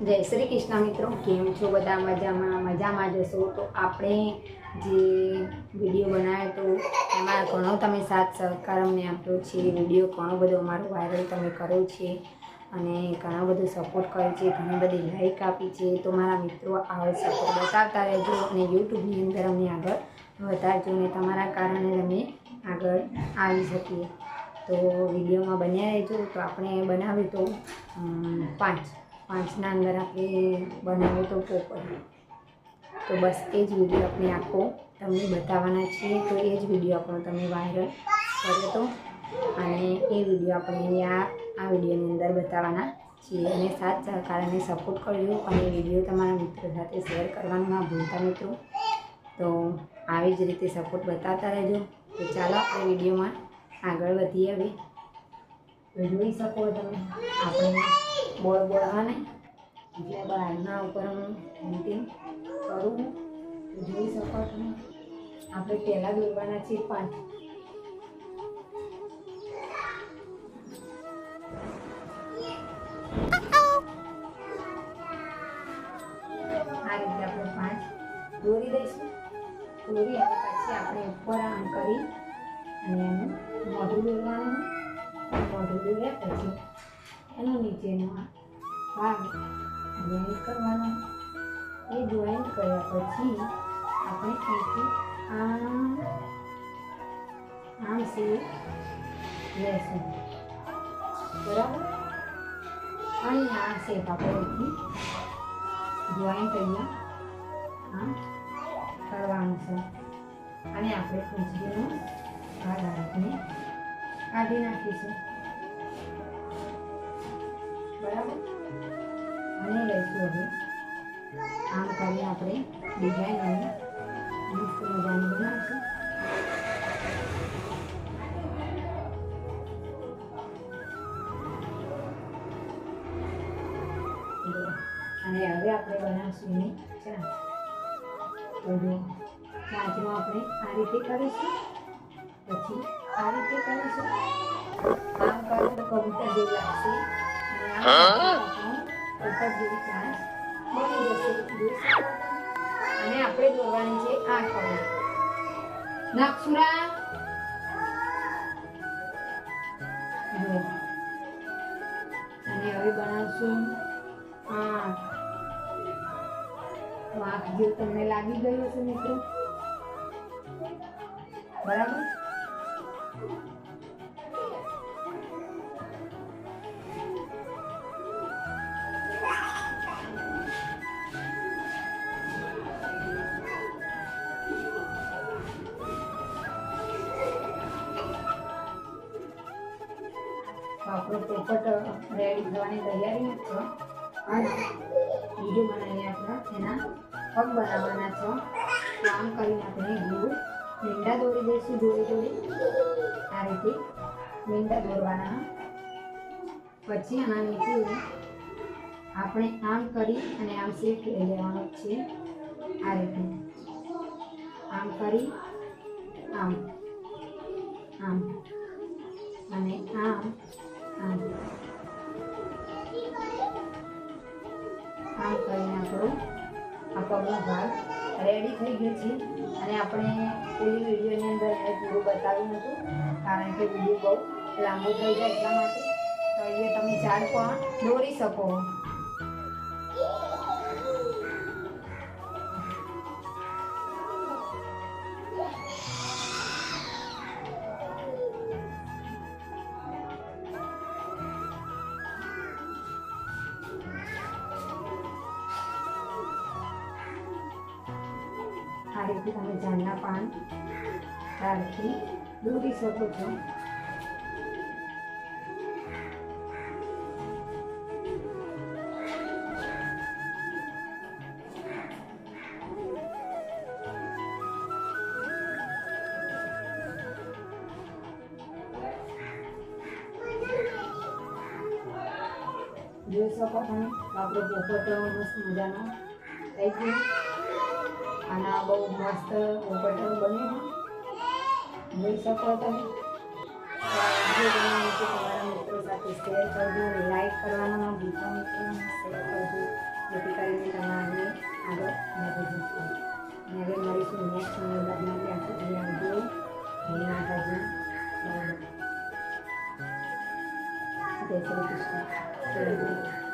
જય શ્રી કૃષ્ણ મિત્રો, કેમ છો બધા? મજામાં મજામાં જશો તો આપણે જે વીડિયો બનાવ્યો તો એમાં ઘણો તમે સાથ સહકાર અમને આપ્યો છે. વીડિયો ઘણો બધો અમારો વાયરલ તમે કર્યો છે અને ઘણો બધો સપોર્ટ કર્યો છે, ઘણી બધી લાઈક આપી છે. તો મારા મિત્રો આવો સપોર્ટ બતાવતા રહેજો અને યુટ્યુબની અંદર અમને આગળ વધારજો અને તમારા કારણે અમે આગળ આવી શકીએ. તો વિડીયોમાં બન્યા રહેજો. તો આપણે બનાવ્યું તો પાંચ. પાંચના અંદર આપણે બનાવ્યું તો પોપર તો બસ એ જ વીડિયો આપણે આખો તમને બતાવવાના છીએ. તો એ જ વીડિયો આપણો તમે વાયરલ કર્યો તો. અને એ વીડિયો આપણે અહીંયા આ વિડીયોની અંદર બતાવવાના છીએ. અને સાથ સહકાર અને સપોર્ટ કરજો. અને વીડિયો તમારા મિત્રો સાથે શેર કરવાનું ભૂલતા મિત્રો. તો આવી જ રીતે સપોર્ટ બતાવતા રહેજો. તો ચાલો, આ વિડીયોમાં આગળ વધીએ હવે. જોઈ શકો તમે. આપણે બોળ બોળ હા એટલે બહારના ઉપર હું પેઇન્ટિંગ કરું જોઈ શકો તમે. આપણે પહેલાં દોરવાના છીએ પાંચ આ રીતે આપણે પાંચ દોરી દઈશું. દોરી અને પછી આપણે ઉપર આમ કરી અને એનું મોઢું દોરવાનું મોઢું દોર્યા પછી એનો નીચેનો ભાગ જોઈન્ટ કરવાનો એ જોઈન્ટ કર્યા પછી આપણે અહીંથી આમ આમ શેપ લેશું બરાબર અને આ શેપ આપણે જોઈન્ટ અહીંયા આમ કરવાનું છે. અને આપણે પૂંછડીનો ભાગ આ રીતને કાઢી નાખીશું બરાબર? અને લઈશું હવે. આમ કરીને આપણે ડિઝાઇન અને મસ્ત મજાની બનાવીશું. અને હવે આપણે બનાવશું એની ચાંચ તો ચાંચમાં આપણે આ રીતે કરીશું. પછી આ રીતે કરીશું આમ કરો તો કબૂતર જેવું લાગશે ઉપર જેવી ચાંચ બની જશે? અને આપણે દોરવાની છે આ કલર નાગસુરા. અને હવે બનાવશું. તો આંખ જેવું તમને લાગી ગયું હશે મિત્રો. બરાબર? આપણો પોપટ રેડી થવાની તૈયારી. છે અને બીજું બનાવીએ આપણે. એના પગ બનાવવાના છે. આમ કરીને આપણે ગોળ મીંડા દોરી દઈશું, દોરી જોડી આ રીતે મીંડા દોરવાના પછી આના નીચે આપણે આમ કરી અને આમ શેપ લઈ લેવાનો છે. આ રીતે. આમ કરી, આમ આમ, અને આમ આમ. આમ કરીને આપણો આ પગનો ભાગ થઈ ગયું છે. અને આપણે પેલી વિડીયોની અંદર એને પૂરું બતાવ્યું હતું. કારણ કે વીડિયો બહુ લાંબો થઈ જાય એટલા માટે. તો એ તમે ચાર પણ દોરી શકો. આ રીતે તમે ઝાડના પાન ડાળથી દોરી શકો છો જોઈ શકો તમે આપણો પોપટ મસ્ત મજાનો થઈ ગયો અને આ બહુ મસ્ત પોપટ બન્યું જોઈ શકો તમે તો આ વીડિયો બનાવવાનું છે તમારા મિત્રો સાથે સાથે શેર કરજો લાઈક કરવાનું ન ભૂલતા મિત્રો શેર કરજો જેથી કરીને તમારે આગળ મદદ મળશે અને હવે મળીશું નેક્સ્ટ મુલાકાતમાં ત્યાં સુધી આવજો જય માતાજી બરાબર જય શ્રી કૃષ્ણ જય માતાજી